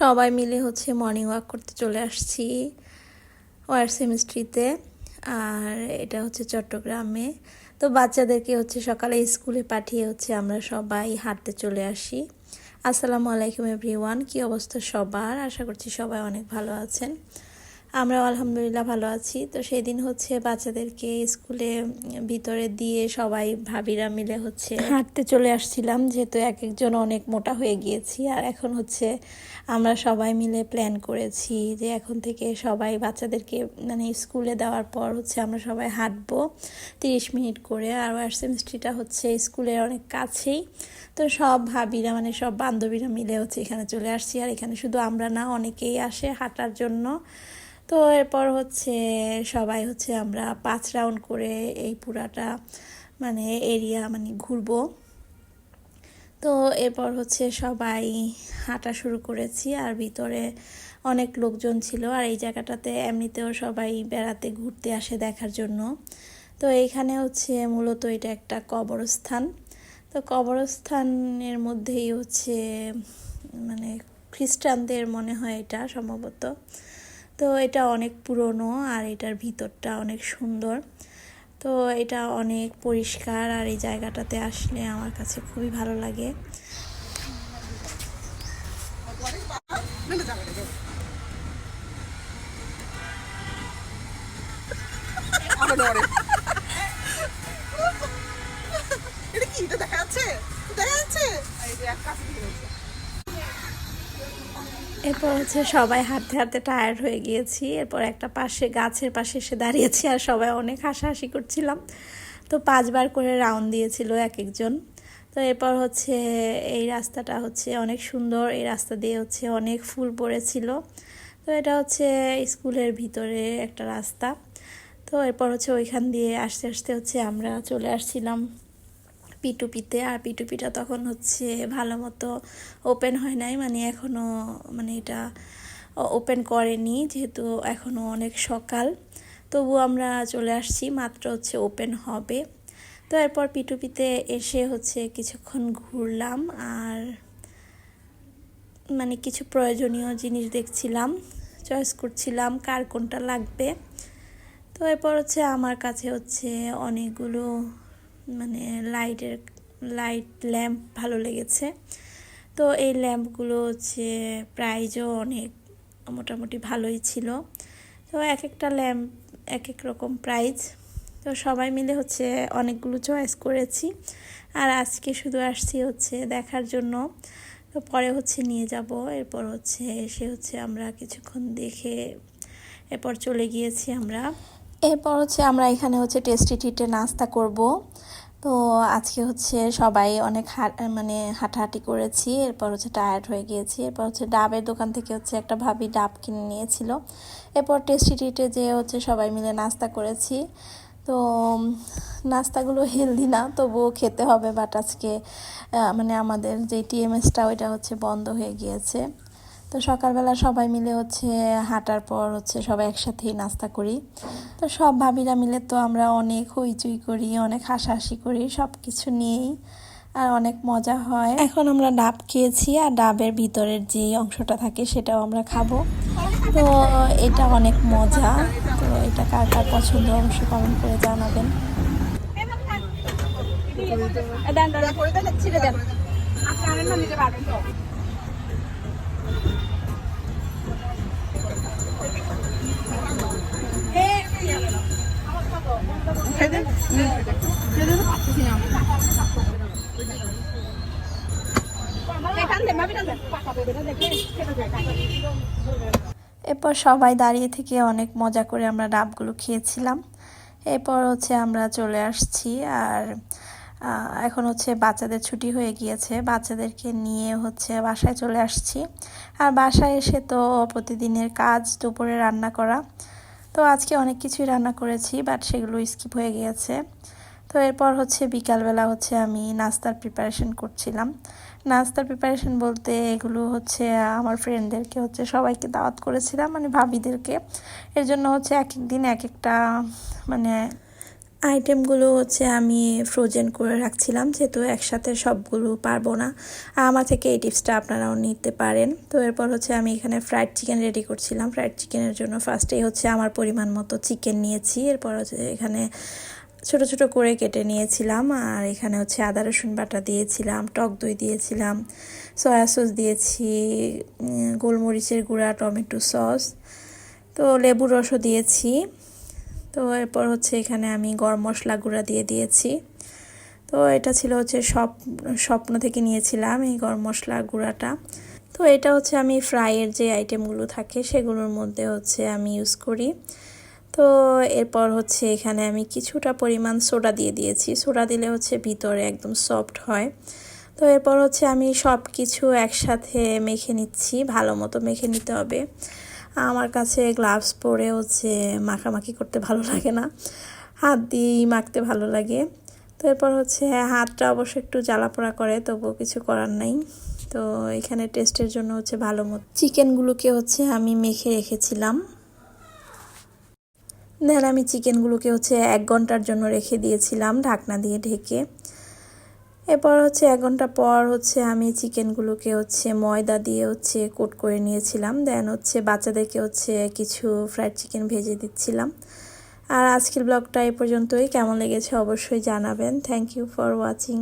সবাই মিলে হচ্ছে মর্নিং ওয়াক করতে চলে আসছি ওয়ার সেমিস্ট্রিতে, আর এটা হচ্ছে চট্টগ্রামে। তো বাচ্চাদেরকে হচ্ছে সকালে স্কুলে পাঠিয়ে হচ্ছে আমরা সবাই হাঁটতে চলে আসি। আসসালামু আলাইকুম এভরিওয়ান, কী অবস্থা সবার? আশা করছি সবাই অনেক ভালো আছেন। আমরা আলহামদুলিল্লাহ ভালো আছি। তো সেই দিন হচ্ছে বাচ্চাদেরকে স্কুলে ভিতরে দিয়ে সবাই ভাবিরা মিলে হচ্ছে হাঁটতে চলে আসছিলাম, যেহেতু এক একজন অনেক মোটা হয়ে গিয়েছি। আর এখন হচ্ছে আমরা সবাই মিলে প্ল্যান করেছি যে এখন থেকে সবাই বাচ্চাদেরকে মানে স্কুলে দেওয়ার পর হচ্ছে আমরা সবাই হাঁটবো তিরিশ মিনিট করে। আর ওয়ার সেমিস্ট্রিটা হচ্ছে স্কুলের অনেক কাছেই। তো সব ভাবিরা মানে সব বান্ধবীরা মিলে হচ্ছে এখানে চলে আসছি। আর এখানে শুধু আমরা না, অনেকেই আসে হাঁটার জন্য। তো এরপর হচ্ছে সবাই হচ্ছে আমরা পাঁচ রাউন্ড করে এই পুরাটা মানে এরিয়া মানে ঘুরবো। তো এরপর হচ্ছে সবাই হাঁটা শুরু করেছি আর ভিতরে অনেক লোকজন ছিল আর এই জায়গাটাতে এমনিতেও সবাই বেড়াতে ঘুরতে আসে দেখার জন্য। তো এইখানে হচ্ছে মূলত এটা একটা কবরস্থান। তো কবরস্থানের মধ্যেই হচ্ছে মানে খ্রিস্টানদের মনে হয় এটা সম্ভবত। তো এটা অনেক পুরনো আর এটার ভিতরটা অনেক সুন্দর। তো এটা অনেক পরিষ্কার আর এই জায়গাটাতে আসলে আমার কাছে খুবই ভালো লাগে। দেখা যাচ্ছে? দেখা যাচ্ছে? এই যে এক কাছে। এরপর হচ্ছে সবাই হাঁটতে হাঁটতে টায়ার্ড হয়ে গিয়েছি। এরপর একটা পাশে, গাছের পাশে এসে দাঁড়িয়েছি আর সবাই অনেক হাসাহাসি করছিলাম। তো পাঁচবার করে রাউন্ড দিয়েছিল এক একজন। তো এরপর হচ্ছে এই রাস্তাটা হচ্ছে অনেক সুন্দর। এই রাস্তা দিয়ে হচ্ছে অনেক ফুল পড়েছিল। তো এটা হচ্ছে স্কুলের ভিতরে একটা রাস্তা। তো এরপর হচ্ছে ওইখান দিয়ে আসতে আসতে হচ্ছে আমরা চলে আসছিলাম। পিটুপিতে আর পিটুপিটা তখন হচ্ছে ভালো মতো ওপেন হয় নাই মানে এখনও মানে এটা ওপেন করেনি, যেহেতু এখনও অনেক সকাল। তবু আমরা চলে আসছি, মাত্র হচ্ছে ওপেন হবে। তো এরপর পিটুপিতে এসে হচ্ছে কিছুক্ষণ ঘুরলাম, আর মানে কিছু প্রয়োজনীয় জিনিস দেখছিলাম চয়েস করছিলাম কার কোনটা লাগবে। তো এরপর হচ্ছে আমার কাছে হচ্ছে অনেকগুলো মানে লাইটের, লাইট ল্যাম্প ভালো লেগেছে। তো এই ল্যাম্পগুলো হচ্ছে প্রাইজও অনেক, মোটামুটি ভালোই ছিল। তো এক একটা ল্যাম্প এক এক রকম প্রাইজ। তো সবাই মিলে হচ্ছে অনেকগুলো চয়েস করেছি। আর আজকে শুধু আসছি হচ্ছে দেখার জন্য। তো পরে হচ্ছে নিয়ে যাব। এরপর হচ্ছে এসে হচ্ছে আমরা কিছুক্ষণ দেখে এরপর চলে গিয়েছি আমরা। এরপর হচ্ছে আমরা এখানে হচ্ছে টেস্টি টিটে নাস্তা করব। তো আজকে হচ্ছে সবাই অনেক মানে হাঁটাহাঁটি করেছি, এরপর হচ্ছে টায়ার্ড হয়ে গিয়েছি, এরপর হচ্ছে ডাবের দোকান থেকে হচ্ছে একটা ভাবি ডাব কিনে নিয়েছিল। এরপর টেস্টি টিটে যেয়ে হচ্ছে সবাই মিলে নাস্তা করেছি। তো নাস্তাগুলো হেলদি না, তবুও খেতে হবে বাট আজকে মানে আমাদের যে টিএমএসটা ওইটা হচ্ছে বন্ধ হয়ে গিয়েছে। তো সকালবেলা সবাই মিলে হচ্ছে হাঁটার পর হচ্ছে সবাই একসাথেই নাস্তা করি। তো সব ভাবিরা মিলে তো আমরা অনেক হইচই করি, অনেক হাসাহাসি করি সব কিছু নিয়েই আর অনেক মজা হয়। এখন আমরা ডাব খেয়েছি আর ডাবের ভিতরের যে অংশটা থাকে সেটাও আমরা খাব। তো এটা অনেক মজা। তো এটা কার কার পছন্দ অংশ কমেন্ট করে জানাবেন। দেন দেন ছিঁড়ে দেন। আপনারা না নিতে পারবেন তো এরপর সবাই দাঁড়িয়ে থেকে অনেক মজা করে আমরা ডাবগুলো খেয়েছিলাম। এরপর হচ্ছে আমরা চলে আসছি আর এখন হচ্ছে বাচ্চাদের ছুটি হয়ে গিয়েছে। বাচ্চাদেরকে নিয়ে হচ্ছে বাসায় চলে আসছি। আর বাসায় এসে তো প্রতিদিনের কাজ, দুপুরে রান্না করা। তো আজকে অনেক কিছুই রান্না করেছি বাট সেগুলো স্কিপ হয়ে গিয়েছে। তো এরপর হচ্ছে বিকালবেলা হচ্ছে আমি নাস্তার প্রিপারেশন করছিলাম। নাস্তার প্রিপারেশন বলতে এগুলো হচ্ছে আমার ফ্রেন্ডদেরকে হচ্ছে সবাইকে দাওয়াত করেছিলাম মানে ভাবিদেরকে। এর জন্য হচ্ছে এক এক দিন এক একটা মানে আইটেমগুলো হচ্ছে আমি ফ্রোজেন করে রাখছিলাম, যেহেতু একসাথে সবগুলো পারব না। আমার থেকে এই টিপসটা আপনারাও নিতে পারেন। তো এরপর হচ্ছে আমি এখানে ফ্রাইড চিকেন রেডি করছিলাম। ফ্রাইড চিকেনের জন্য ফার্স্টেই হচ্ছে আমার পরিমাণ মতো চিকেন নিয়েছি। এরপর হচ্ছে এখানে ছোট ছোট করে কেটে নিয়েছিলাম। আর এখানে হচ্ছে আদা, রসুন বাটা দিয়েছিলাম, টক দই দিয়েছিলাম সয়া সস দিয়েছি গোলমরিচের গুঁড়া, টমেটো সস তো লেবুর রসও দিয়েছি। তো এরপর হচ্ছে এখানে আমি গরম মশলা গুঁড়া দিয়ে দিয়েছি। তো এটা ছিল হচ্ছে সব স্বপ্ন থেকে নিয়েছিলাম এই গরম মশলা গুঁড়াটা। তো এটা হচ্ছে আমি ফ্রাইয়ের যে আইটেমগুলো থাকে সেগুলোর মধ্যে হচ্ছে আমি ইউজ করি। তো এরপর হচ্ছে এখানে আমি কিছুটা পরিমাণ সোডা দিয়ে দিয়েছি। সোডা দিলে হচ্ছে ভিতরে একদম সফট হয়। তো এরপর হচ্ছে আমি সব কিছু একসাথে মেখে নিচ্ছি। ভালো মতো মেখে নিতে হবে। আমার কাছে গ্লাভস পরে হচ্ছে মাখামাখি করতে ভালো লাগে না। হাত দিয়েই মাখতে ভালো লাগে। তো এরপর হচ্ছে হাতটা অবশ্য একটু জ্বালাপোড়া করে, তবুও কিছু করার নাই। তো এখানে টেস্টের জন্য হচ্ছে ভালো মতো চিকেনগুলোকে হচ্ছে আমি মেখে রেখেছিলাম। দেন আমি চিকেনগুলোকে হচ্ছে এক ঘণ্টার জন্য রেখে দিয়েছিলাম, ঢাকনা দিয়ে ঢেকে। এরপর হচ্ছে এক ঘণ্টা পর হচ্ছে আমি চিকেনগুলোকে হচ্ছে ময়দা দিয়ে হচ্ছে কোট করে নিয়েছিলাম। দেন হচ্ছে বাচ্চাদেরকে হচ্ছে কিছু ফ্রাইড চিকেন ভেজে দিচ্ছিলাম। আর আজকের ব্লগটা এ পর্যন্তই। কেমন লেগেছে অবশ্যই জানাবেন। Thank you for watching